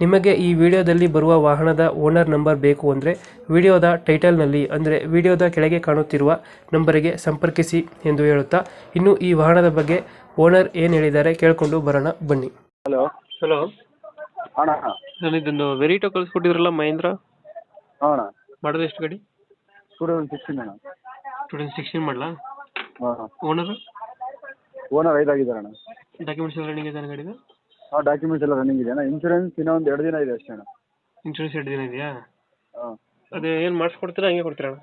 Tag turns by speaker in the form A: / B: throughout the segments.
A: ನಿಮಗೆ ಈ ವಿಡಿಯೋದಲ್ಲಿ ಬರುವ ವಾಹನದ ಓನರ್ ನಂಬರ್ ಬೇಕು ಅಂದರೆ ವಿಡಿಯೋದ ಟೈಟಲ್ನಲ್ಲಿ ಅಂದರೆ ವಿಡಿಯೋದ ಕೆಳಗೆ ಕಾಣುತ್ತಿರುವ ನಂಬರಿಗೆ ಸಂಪರ್ಕಿಸಿ ಎಂದು ಹೇಳುತ್ತಾ ಇನ್ನು ಈ ವಾಹನದ ಬಗ್ಗೆ ಓನರ್ ಏನು ಹೇಳಿದ್ದಾರೆ ಕೇಳಿಕೊಂಡು ಬರೋಣ ಬನ್ನಿ.
B: ಹಲೋ.
A: ಹಲೋ.
B: ಅಣ್ಣ.
A: ನಾನು ಇದೊಂದು ವೆರಿಟೋ ಕಳಿಸ್ಕೊಟ್ಟಿದ್ರಲ್ಲ ಮಹೇಂದ್ರ?
B: ಹಾಂ ಅಣ್ಣ.
A: ಮಾಡೋದು ಎಷ್ಟು ಗಾಡಿ?
B: ಟೂ ತೌಸಂಡ್ ಸಿಕ್ಸ್ಟೀನ್ ಅಣ್ಣ.
A: ಟೂ ತೌಸಂಡ್ ಸಿಕ್ಸ್ಟೀನ್ ಮಾಡಲಾ?
B: ಹಾಂ.
A: ಓನರ್?
B: ಓನರ್ ಐದಾಗಿದ್ದಾರೆ ಅಣ್ಣ.
A: ಡಾಕ್ಯುಮೆಂಟ್ಸ್ ಎಲ್ಲ ರನ್ನಿಂಗ್ ಇದೆ ಗಾಡಿದು?
B: ಹಾಂ ಡಾಕ್ಯುಮೆಂಟ್ಸ್ ಎಲ್ಲ ರನ್ನಿಂಗ್ ಇದೆ ಅಣ್ಣ ಇನ್ಶೂರೆನ್ಸ್ ಇನ್ನೂ ಒಂದು ಎರಡು ದಿನ ಇದೆ ಅಷ್ಟೇ ಅಣ್ಣ.
A: ಇನ್ಶೂರೆನ್ಸ್ ಎರಡು ದಿನ ಇದೆಯಾ?
B: ಹಾಂ.
A: ಅದೇ ಏನು ಮಾಡಿಸ್ಕೊಡ್ತೀರಾ ಹಂಗೆ ಕೊಡ್ತೀರಾ
B: ಅಣ್ಣ?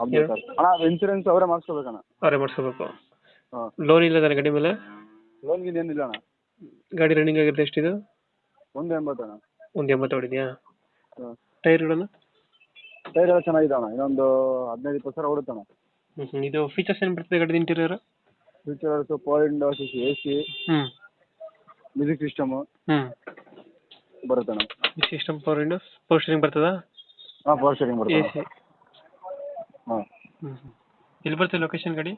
B: ಅಣ್ಣ ಇನ್ಶೂರೆನ್ಸ್ ಅವರೇ ಮಾಡಿಸ್ಕೋಬೇಕಣ್ಣ
A: ಅವರೇ ಮಾಡಿಸ್ಕೋಬೇಕು?
B: ಹಾಂ.
A: ಲೋನ್ ಇಲ್ಲ ತಾನೆ ಗಾಡಿ ಮೇಲೆ?
B: ಲೋನ್ಗಿನ್ ಏನಿಲ್ಲ ಅಣ್ಣ.
A: ಗಾಡಿ ರನ್ನಿಂಗ್ ಆಗಿರುತ್ತೆ ಎಷ್ಟಿದು?
B: ಒಂದು ಎಂಬತ್ತು ಅಣ್ಣ.
A: ಒಂದು ಎಂಬತ್ತು ಹೊಡಿದೆಯಾ?
B: ಹಾಂ.
A: ಟೈರ್ಗಳನ್ನು
B: ಟೈರ್ ಎಲ್ಲ ಚೆನ್ನಾಗಿದೆ ಅಣ್ಣ. ಇನ್ನೊಂದು ಹದಿನೈದು ಇಪ್ಪತ್ತು ಸಾವಿರ ಓಡುತ್ತೆ ಅಣ್ಣ.
A: ಹ್ಞೂ ಇದು ಫೀಚರ್ಸ್ ಏನು ಬರ್ತದೆ ಗಾಡಿ interior
B: features power window A C music system
A: ಹ್ಞೂ
B: ಬರುತ್ತೆ ಅಣ್ಣ?
A: System power windows power steering ಬರ್ತದಾ?
B: ಹಾಂ ಪವರ್ ಸ್ಟೇರಿಂಗ್
A: ಎ
B: ಬರುತ್ತೆ
A: ಸಿ
B: ಹಾಂ.
A: ಹ್ಞೂ ಎಲ್ಲಿ ಬರ್ತದೆ ಲೊಕೇಶನ್ ಗಾಡಿ?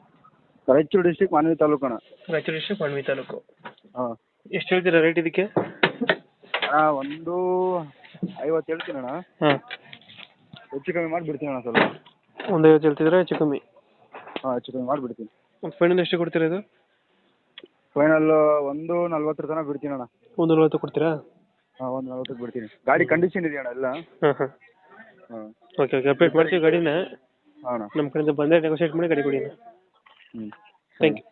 B: ರಾಯಚೂರು ಡಿಸ್ಟಿಕ್ ಮಾನ್ವಿ ತಾಲೂಕು ಅಣ್ಣ.
A: ರಾಯಚೂರು ಡಿಸ್ಟ್ರಿಕ್ಟ್ ಮಾನ್ವಿ ತಾಲೂಕು.
B: ಹಾಂ.
A: ಎಷ್ಟು ಹೇಳ್ತೀರಾ ರೇಟ್ ಇದಕ್ಕೆ?
B: ಅಣ್ಣ ಒಂದು ಐವತ್ತು ಹೇಳ್ತೀನಿ ಅಣ್ಣ.
A: ಹಾಂ.
B: ಹೆಚ್ಚು ಕಮ್ಮಿ ಮಾಡಿಬಿಡ್ತೀನಿ ಅಣ್ಣ ಸ್ವಲ್ಪ.
A: ಒಂದು ಐವತ್ತು ಹೇಳ್ತಿದ್ರೆ ಹೆಚ್ಚು ಕಮ್ಮಿ?
B: ಹಾಂ ಹೆಚ್ಚು ಕಮ್ಮಿ ಮಾಡಿಬಿಡ್ತೀನಿ.
A: ಫೈನಲ್ ಎಷ್ಟು ಕೊಡ್ತೀರಾ ಇದು?
B: ಫೈನಲ್ ಒಂದು ನಲ್ವತ್ತರ ತನಕ ಬಿಡ್ತೀನಿ ಅಣ್ಣ.
A: ಒಂದು ನಲ್ವತ್ತು ಕೊಡ್ತೀರಾ?
B: ಹಾಂ ಒಂದು ನಲ್ವತ್ತಕ್ಕೆ ಬಿಡ್ತೀನಿ. ಗಾಡಿ ಕಂಡೀಷನ್ ಇದೆಯಣ್ಣ ಎಲ್ಲ?
A: ಹಾಂ ಹಾಂ.
B: ಹಾಂ.
A: ಓಕೆ ಓಕೆ ಅಪ್ಡೇಟ್ ಮಾಡ್ತೀವಿ ಗಾಡಿನ.
B: ಹಾಂ ಅಣ್ಣ.
A: ನಮ್ಮ ಕಡೆಯಿಂದ ಬಂದರೆ ನೆಗೋಷಿಯೇಟ್ ಮಾಡಿ ಗಾಡಿ ಕೊಡಿ
B: ಹ್ಞೂ
A: ಥ್ಯಾಂಕ್ ಯು